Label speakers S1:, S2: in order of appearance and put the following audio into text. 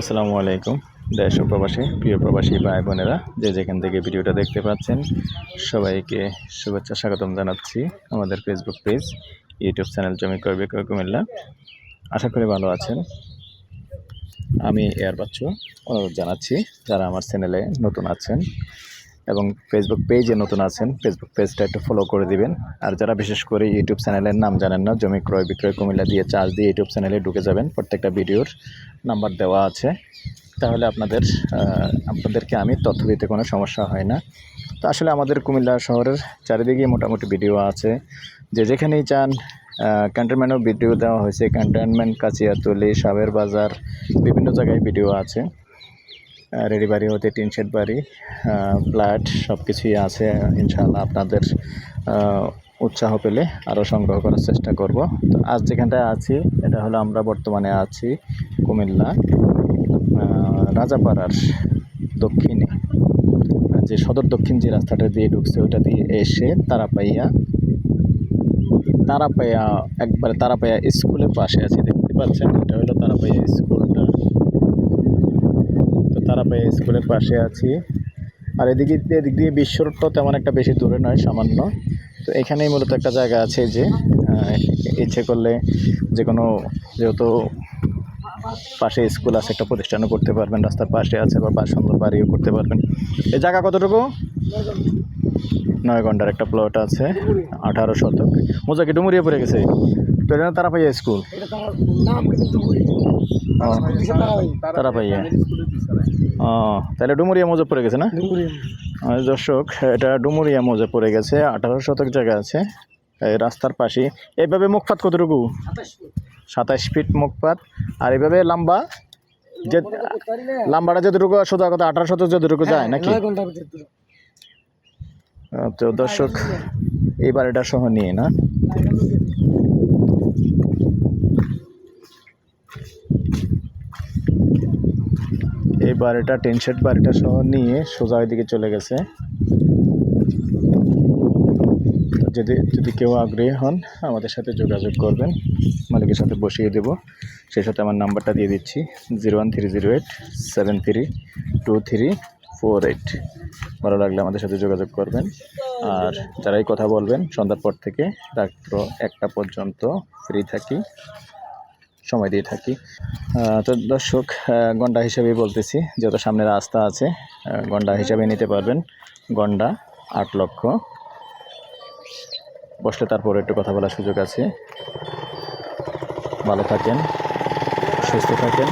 S1: আসসালামু আলাইকুম, দেশ প্রবাসী, প্রিয় প্রবাসী ভাই বোনেরা, যে যেখান থেকে ভিডিওটা দেখতে পাচ্ছেন, সবাইকে শুভেচ্ছা স্বাগতম জানাচ্ছি আমাদের ফেসবুক পেজ ইউটিউব চ্যানেল জমি করবে কুমিল্লা। আশা করি ভালো আছেন। আমি এয়ার বাচ্চু অনুরোধ জানাচ্ছি, যারা আমার চ্যানেলে নতুন আছেন এবং ফেসবুক পেজে নতুন আছেন ফেসবুক পেজটা একটু ফলো করে দিবেন। আর যারা বিশেষ করে ইউটিউব চ্যানেলের নাম জানেন না, জমি ক্রয়, বিক্রয়, কুমিল্লা দিয়ে চার্জ দিয়ে ইউটিউব চ্যানেলে ঢুকে যাবেন। প্রত্যেকটা ভিডিওর নাম্বার দেওয়া আছে। তাহলে আপনাদের আপনাদেরকে আমি তথ্য দিতে কোনো সমস্যা হয় না। তো আসলে আমাদের কুমিল্লা শহরের চারিদিকে মোটামুটি ভিডিও আছে। যে যেখানেই চান ক্যান্টনমেন্টও ভিডিও দেওয়া হয়েছে। ক্যান্টনমেন্ট কাচিয়াতলি সাবের বাজার, বিভিন্ন জায়গায় ভিডিও আছে। রেডি বাড়ি হতে, টিন শেড বাড়ি ফ্ল্যাট সব কিছুই আছে। ইনশাআল্লাহ আপনাদের উৎসাহ পেলে আরও সংগ্রহ করার চেষ্টা করব। তো আজ যেখানটায় আছি, এটা হলো আমরা বর্তমানে আছি কুমিল্লা রাজাপাড়ার দক্ষিণে। যে সদর দক্ষিণ যে রাস্তাটা দিয়ে ঢুকছে ওইটা দিয়ে এসে তারাপাইয়া তারাপাইয়া, একবারে তারাপাইয়া স্কুলের পাশে আছি, দেখতে পাচ্ছেন? এটা হলো তারাপাইয়া স্কুলটা। তো আমি স্কুলের পাশে আছি। আর এদিকে, এদিক দিয়ে বিশ্ব রোডটাও তেমন একটা বেশি দূরে নয়, সামান্য। তো এখানেই মূলত একটা জায়গা আছে যে ইচ্ছে করলে যে কোনো যেহেতু পাশে স্কুল আছে, একটা প্রতিষ্ঠানও করতে পারবেন, রাস্তার পাশে আছে বা সুন্দর বাড়িও করতে পারবেন। এই জায়গা কতটুকু? নয় ঘণ্টার একটা প্লট আছে আঠারো শতক। মোজা কি ডুমুরিয়া পড়ে গেছে। তো এটা তারা পাইয়া স্কুল
S2: এটা তার নাম কিন্তু দুপুরি কিসে তারা
S1: পাইয়া ও তাহলে ডুমুরিয়া মৌজা পড়ে গেছে না? দর্শক এটা ডুমুরিয়া মৌজা পড়ে গেছে আঠারো শতক জায়গা আছে। এই রাস্তার পাশে। এইভাবে মুখপাত কতটুকু? সাতাশ ফিট মুখপাত। আর এভাবে লম্বা যে লাম্বাটা যতটুকু সোজা কথা আঠারো শতক যতটুকু যায় নাকি
S2: নয় ঘণ্টার ভিতরে পুরো।
S1: আহ, তো দর্শক এই বাড়িটা সহ নিয়ে না। এই বাড়িটা টেন শেড বাড়িটা সহ নিয়ে সোজা ওইদিকে চলে গেছে। যদি যদি কেউ আগ্রহী হন আমাদের সাথে যোগাযোগ করবেন। মালিকের সাথে বসিয়ে দেব। সেই সাথে আমার নাম্বারটা দিয়ে দিচ্ছি zero one three zero eight seven three two three. Four eight ভালো লাগলে আমাদের সাথে যোগাযোগ করবেন। আর যারাই কথা বলবেন, সন্ধ্যার পর থেকে রাত্র একটা পর্যন্ত ফ্রি থাকি, সময় দিয়ে থাকি। তো দর্শক গন্ডা হিসেবেই বলতেছি যেহেতু সামনে রাস্তা আছে গন্ডা হিসাবে নিতে পারবেন। গন্ডা আট লক্ষ। বসলে তারপরে একটু কথা বলার সুযোগ আছে। ভালো থাকেন, সুস্থ থাকেন।